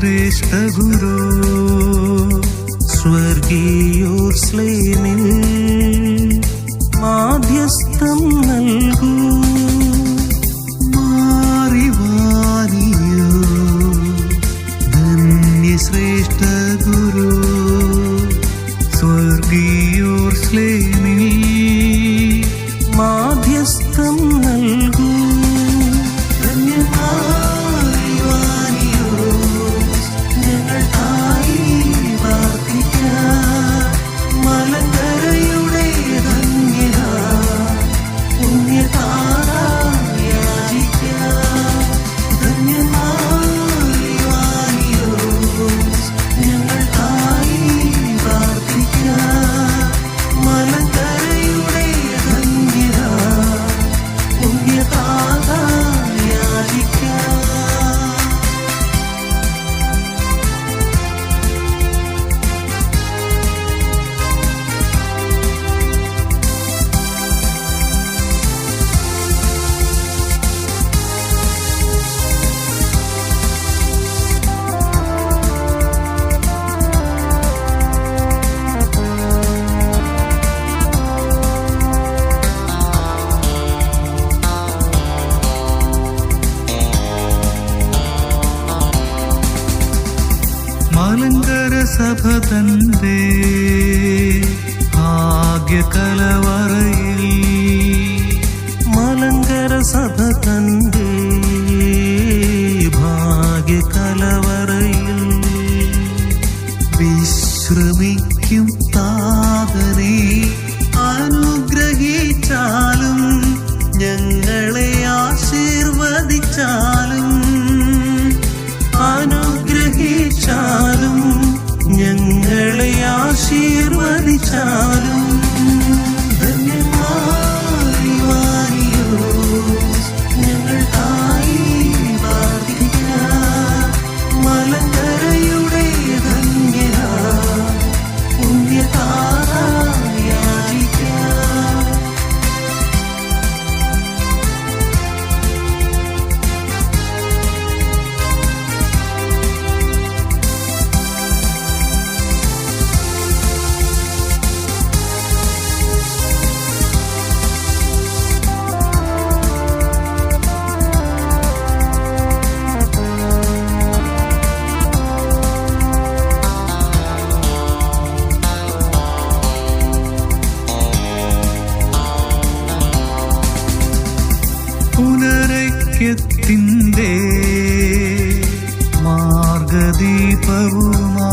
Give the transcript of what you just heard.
ശ്രേഷ്ഠ ഗുരു സ്വർഗീയോർ മാധ്യസ്ഥം സഭതന്റെ ആദ്യ കലവർ പുനരൈക്യത്തിന്റെ മാർഗദീപവുമാ